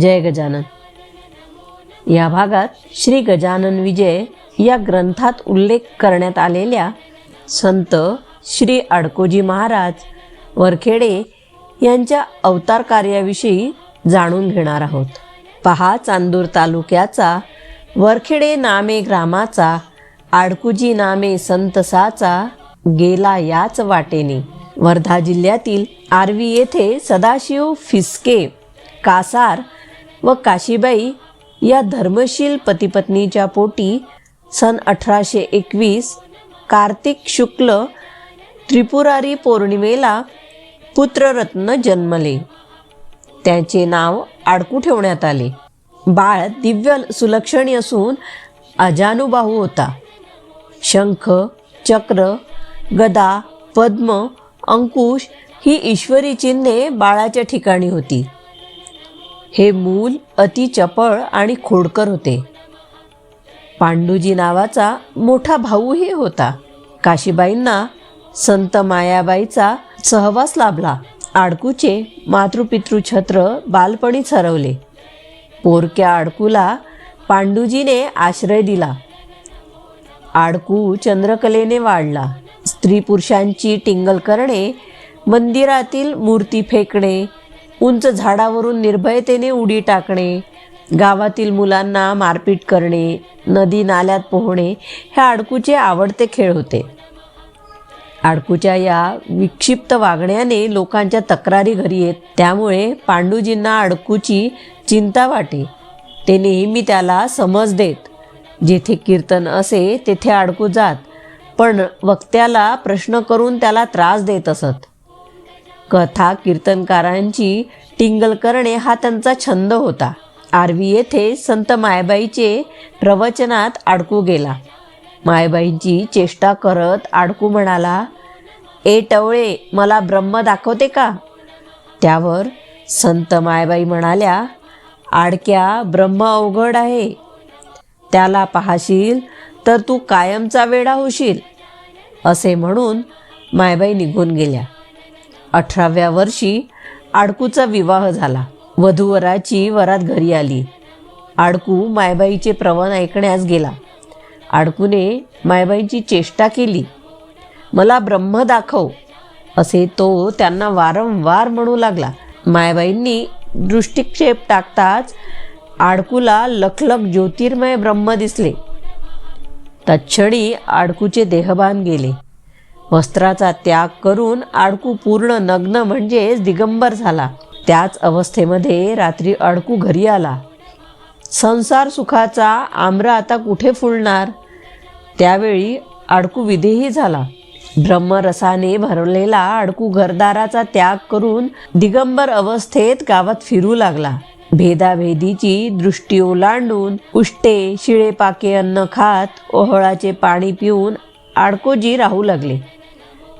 जय गजानन. या भागात श्री गजानन विजय या ग्रंथात उल्लेख करण्यात आलेल्या संत श्री अडकोजी महाराज वरखेडे यांच्या अवतार कार्याविषयी जाणून घेणार आहोत. पहा चांदूर तालुक्याचा वरखेडे नामे ग्रामाचा आडकुजी नामे संतसाचा गेला याच वाटेने. वर्धा जिल्ह्यातील आर्वी येथे सदाशिव फिसके कासार व काशीबाई या धर्मशील पतिपत्नीच्या पोटी सन अठराशे एकवीस कार्तिक शुक्ल त्रिपुरारी पौर्णिमेला पुत्ररत्न जन्मले. त्याचे नाव आडकू ठेवण्यात आले. बाळ दिव्य सुलक्षणी असून अजानुबाहू होता. शंख चक्र गदा पद्म अंकुश ही ईश्वरी चिन्हे बाळाच्या ठिकाणी होती. हे मूल अति चपळ आणि खोडकर होते. पांडुजी नावाचा मोठा भाऊही होता. काशीबाईंना संत मायाबाईचा सहवास लाभला. आडकूचे मातृपितृ छत्र बालपणीच हरवले. पोरक्या आडकूला पांडुजीने आश्रय दिला. आडकू चंद्रकलेने वाढला. स्त्री पुरुषांची टिंगल करणे मंदिरातील मूर्ती फेकणे उंच झाडावरून निर्भयतेने उडी टाकणे गावातील मुलांना मारपीट करणे नदी नाल्यात पोहणे हे आडकूचे आवडते खेळ होते. आडकूच्या या विक्षिप्त वागण्याने लोकांच्या तक्रारी घरी येत त्यामुळे पांडुजींना आडकूची चिंता वाटे. ते नेहमी त्याला समज देत जेथे कीर्तन असे तेथे अडकू जात पण वक्त्याला प्रश्न करून त्याला त्रास देत असत. कथा कीर्तनकारांची टिंगल करणे हा त्यांचा छंद होता. आरवी येथे संत मायबाईचे प्रवचनात आडकू गेला. मायबाईंची चेष्टा करत आडकू म्हणाला ए टवळे मला ब्रह्म दाखवते का? त्यावर संत मायबाई म्हणाल्या आडक्या ब्रह्म अवघड आहे. त्याला पाहशील तर तू कायमचा वेडा होशील. असे म्हणून मायबाई निघून गेल्या. अठराव्या वर्षी आडकूचा विवाह झाला. वधूवराची वरात घरी आली. आडकू मायबाईचे प्रवण ऐकण्यास गेला. आडकूने मायबाईंची चेष्टा केली. मला ब्रह्म दाखव असे तो त्यांना वारंवार म्हणू लागला. मायबाईंनी दृष्टिक्षेप टाकताच आडकूला लखलख ज्योतिर्मय ब्रह्म दिसले. तत्क्षणी आडकूचे देहभान गेले. वस्त्राचा त्याग करून आडकू पूर्ण नग्न म्हणजेच दिगंबर झाला. त्याच अवस्थेमध्ये रात्री अडकू घरी आला. संसार सुखाचा आम्र आता कुठे फुलणार? त्यावेळी आडकू विधेही झाला. ब्रह्मरसाने भरलेला अडकू घरदाराचा त्याग करून दिगंबर अवस्थेत गावात फिरू लागला. भेदाभेदीची दृष्टी ओलांडून उष्टे शिळे पाके अन्न खात ओहळाचे पाणी पिऊन आडकोजी राहू लागले.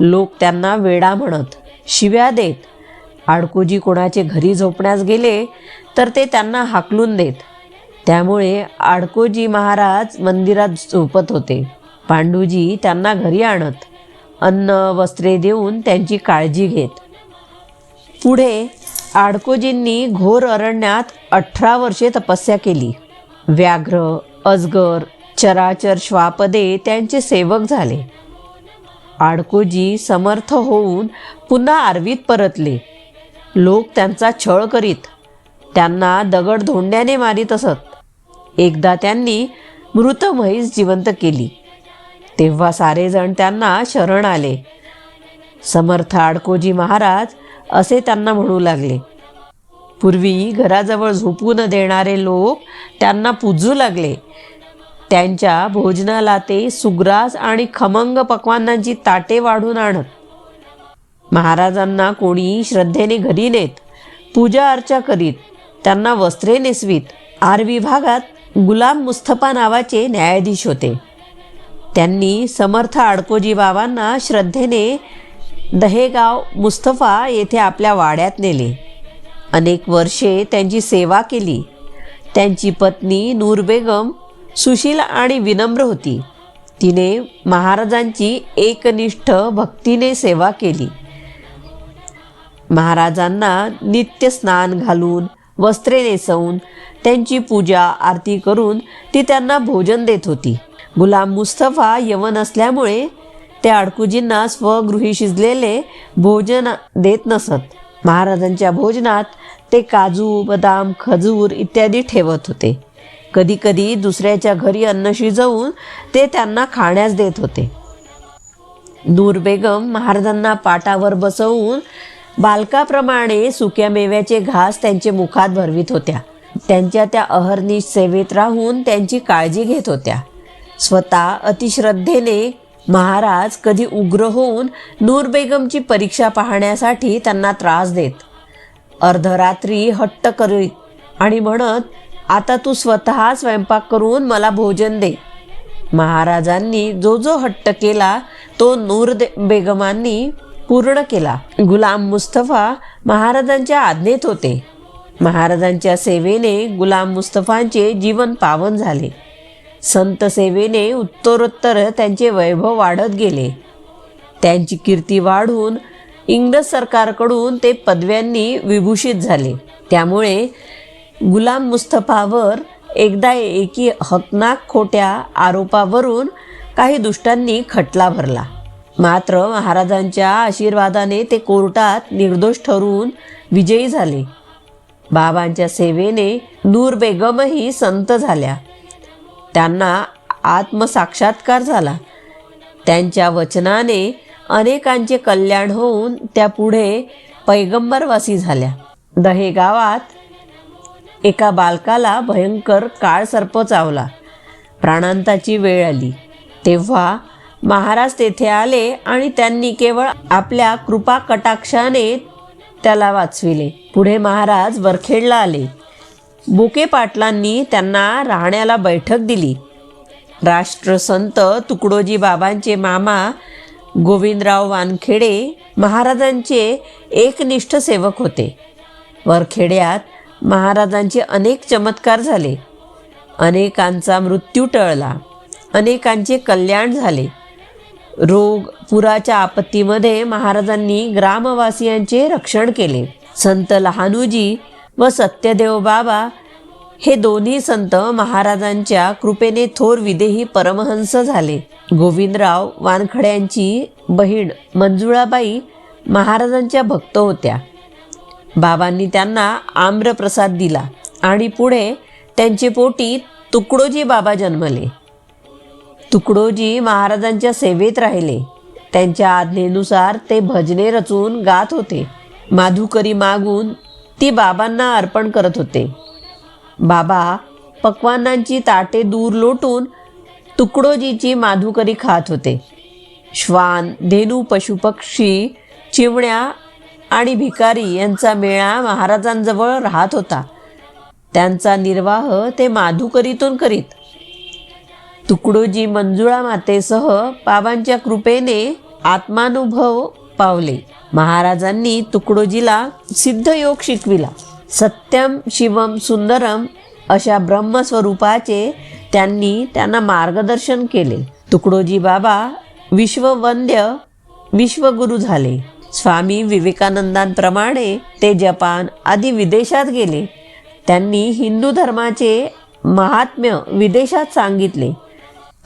लोक त्यांना वेडा म्हणत शिव्या देत. आडकोजी कोणाचे घरी झोपण्यास गेले तर ते त्यांना हाकलून देत. त्यामुळे आडकोजी महाराज मंदिरात झोपत होते. पांडुजी त्यांना घरी आणत अन्न वस्त्रे देऊन त्यांची काळजी घेत. पुढे आडकोजींनी घोर अरण्यात अठरा वर्षे तपस्या केली. व्याघ्र अजगर चराचर श्वापदे त्यांचे सेवक झाले. आडकोजी समर्थ होऊन पुन्हा आरवीत परतले. लोक त्यांचा छळ करीत त्यांना दगड धोंड्याने मारीत असत. एकदा त्यांनी मृत म्हैस जिवंत केली. तेव्हा सारेजण त्यांना शरण आले. समर्थ आडकोजी महाराज असे त्यांना म्हणू लागले. पूर्वी घराजवळ झोपू न देणारे लोक त्यांना पूजू लागले. त्यांच्या भोजनाला ते सुग्रास आणि खमंग पक्वानांची ताटे वाढून आणत. महाराजांना कोणी श्रद्धेने घरी नेत पूजा अर्चा करीत त्यांना वस्त्रे नेसवीत आर विभागात गुलाम मुस्तफा नावाचे न्यायाधीश होते. त्यांनी समर्थ आडकोजी बाबांना श्रद्धेने दहेगाव मुस्तफा येथे आपल्या वाड्यात नेले. अनेक वर्षे त्यांची सेवा केली. त्यांची पत्नी नूर बेगम सुशील आणि विनम्र होती. तिने महाराजांची एकनिष्ठ भक्तीने सेवा केली. महाराजांना नित्य स्नान घालून वस्त्रे नेसवून त्यांची पूजा आरती करून ती त्यांना भोजन देत होती. गुलाम मुस्तफा यवन असल्यामुळे ते अडकुजींना स्वगृही शिजलेले भोजन देत नसत. महाराजांच्या भोजनात ते काजू बदाम खजूर इत्यादी ठेवत होते. कधीकधी दुसऱ्याच्या घरी अन्न शिजवून ते त्यांना खाण्यास देत होते. नूर बेगम महाराजांना पाटावर बसवून बालकाप्रमाणे सुक्या मेव्याचे घास त्यांचे मुखात भरवीत होत्या. त्यांच्या त्या अहर्निश सेवेत राहून त्यांची काळजी घेत होत्या. स्वतः अतिश्रद्धेने महाराज कधी उग्र होऊन नूर बेगमची परीक्षा पाहण्यासाठी त्यांना त्रास देत. अर्धरात्री हट्ट करीत आणि म्हणत आता तू स्वतः स्वयंपाक करून मला भोजन दे. महाराजांनी जो जो हट्ट केला तो नूर बेगमांनी पूर्ण केला. गुलाम मुस्तफा महाराजांच्या आज्ञेत होते. महाराजांच्या सेवेने गुलाम मुस्तफांचे जीवन पावन झाले. संत सेवेने उत्तरोत्तर त्यांचे वैभव वाढत गेले. त्यांची कीर्ती वाढून इंग्रज सरकारकडून ते पदव्यांनी विभूषित झाले. त्यामुळे गुलाम मुस्तफावर एकदा एकी हकनाक खोट्या आरोपावरून काही दुष्टांनी खटला भरला. मात्र महाराजांच्या आशीर्वादाने ते कोर्टात निर्दोष ठरवून विजयी झाले. बाबांच्या सेवेने नूर बेगमही संत झाल्या. त्यांना आत्मसाक्षात्कार झाला. त्यांच्या वचनाने अनेकांचे कल्याण होऊन त्या पुढे पैगंबरवासी झाल्या. दहे गावात एका बालकाला भयंकर काळ सर्प चावला प्राणांताची वेळ आली. तेव्हा महाराज तेथे आले आणि त्यांनी केवळ आपल्या कृपा कटाक्षाने त्याला वाचविले. पुढे महाराज वरखेडला आले. बुके पाटलांनी त्यांना राहण्याला बैठक दिली. राष्ट्रसंत तुकडोजी बाबांचे मामा गोविंदराव वानखेडे महाराजांचे एकनिष्ठ सेवक होते. वरखेड्यात महाराजांचे अनेक चमत्कार झाले. अनेकांचा मृत्यू टळला. अनेकांचे कल्याण झाले. रोग पुराच्या आपत्तीमध्ये महाराजांनी ग्रामवासियांचे रक्षण केले. संत लहानूजी व सत्यदेव बाबा हे दोन्ही संत महाराजांच्या कृपेने थोर विदेही परमहंस झाले. गोविंदराव वानखड्यांची बहीण मंजुळाबाई महाराजांच्या भक्त होत्या. बाबांनी त्यांना आम्रप्रसाद दिला आणि पुढे त्यांचे पोटी तुकडोजी बाबा जन्मले. तुकडोजी महाराजांच्या सेवेत राहिले. त्यांच्या आज्ञेनुसार ते भजने रचून गात होते. माधुकरी मागून ती बाबांना अर्पण करत होते. बाबा पक्वानांची ताटे दूर लोटून तुकडोजीची माधुकरी खात होते. श्वान धेनू पशुपक्षी चिवण्या आणि भिकारी यांचा मेळा महाराजांजवळ राहत होता. त्यांचा निर्वाह ते माधुकरीतून करीत. तुकडोजी मंजुळा मातेसह बाबांच्या कृपेने आत्मानुभव पावले. महाराजांनी तुकडोजीला सिद्धयोग शिकविला. सत्यम शिवम सुंदरम अशा ब्रह्मस्वरूपाचे त्यांनी त्यांना मार्गदर्शन केले. तुकडोजी बाबा विश्ववंद्य विश्वगुरू झाले. स्वामी विवेकानंदांप्रमाणे ते जपान आदी विदेशात गेले. त्यांनी हिंदू धर्माचे महात्म्य विदेशात सांगितले.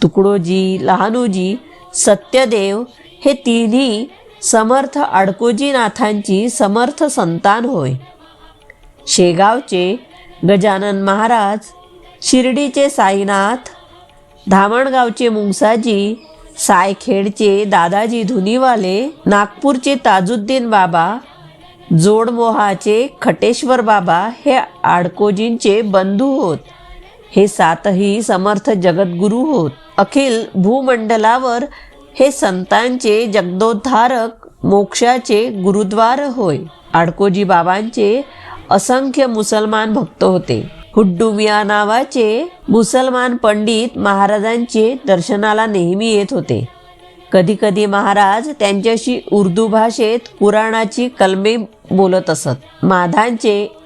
तुकडोजी लहानूजी सत्यदेव हे तिन्ही समर्थ अडकोजीनाथांची समर्थ संतान होय. शेगावचे गजानन महाराज शिर्डीचे साईनाथ धामणगावचे मुंगसाजी सायखेडचे दादाजी धुनीवाले नागपूरचे ताजुद्दीन बाबा जोडमोहाचे खटेश्वर बाबा हे आडकोजींचे बंधू होत. हे सातही समर्थ जगद्गुरू होत. अखिल भूमंडलावर हे संतांचे जगदोद्धारक मोक्षाचे गुरुद्वार होय. आडकोजी बाबांचे असंख्य मुसलमान भक्त होते. हुड्डुमिया नावाचे मुसलमान पंडित महाराजांचे दर्शनाला नेहमी येत होते. कधीकधी महाराज त्यांच्याशी उर्दू भाषेत पुराणाची कलमे बोलत असत. माधांचे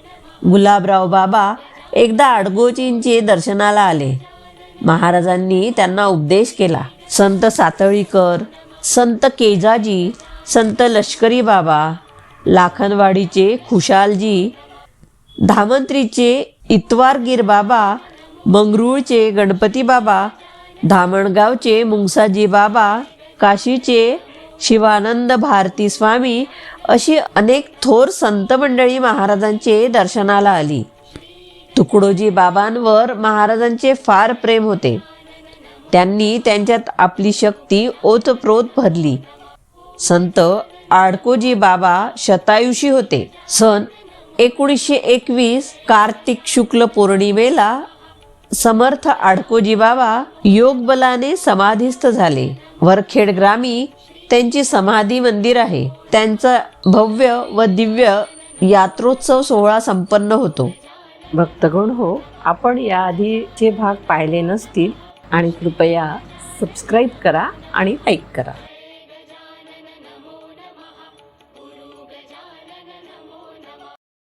गुलाबराव बाबा एकदा आडगोजींचे दर्शनाला आले. महाराजांनी त्यांना उपदेश केला. संत सातळीकर संत केजाजी संत लष्करी बाबा लाखनवाडीचे खुशालजी धामंत्रीचे इतवारगीर बाबा मंगरूळचे गणपती बाबा धामणगावचे मुंगसाजी बाबा काशीचे शिवानंद भारती स्वामी अशी अनेक थोर संत मंडळी महाराजांचे दर्शनाला आली. तुकडोजी बाबांवर महाराजांचे फार प्रेम होते. त्यांनी त्यांच्यात आपली शक्ती ओतप्रोत भरली. संत आडकोजी बाबा शतायुषी होते. सन एकोणीसशे एकवीस कार्तिक शुक्ल पौर्णिमेला समर्थ आडकोजी बाबा योग बलाने समाधीस्थ झाले. वरखेड ग्रामी त्यांची समाधी मंदिर आहे. त्यांचा भव्य व दिव्य यात्रोत्सव सोहळा संपन्न होतो. भक्तगण हो आपण याआधीचे भाग पाहिले नसतील आणि कृपया सबस्क्राईब करा आणि लाईक करा.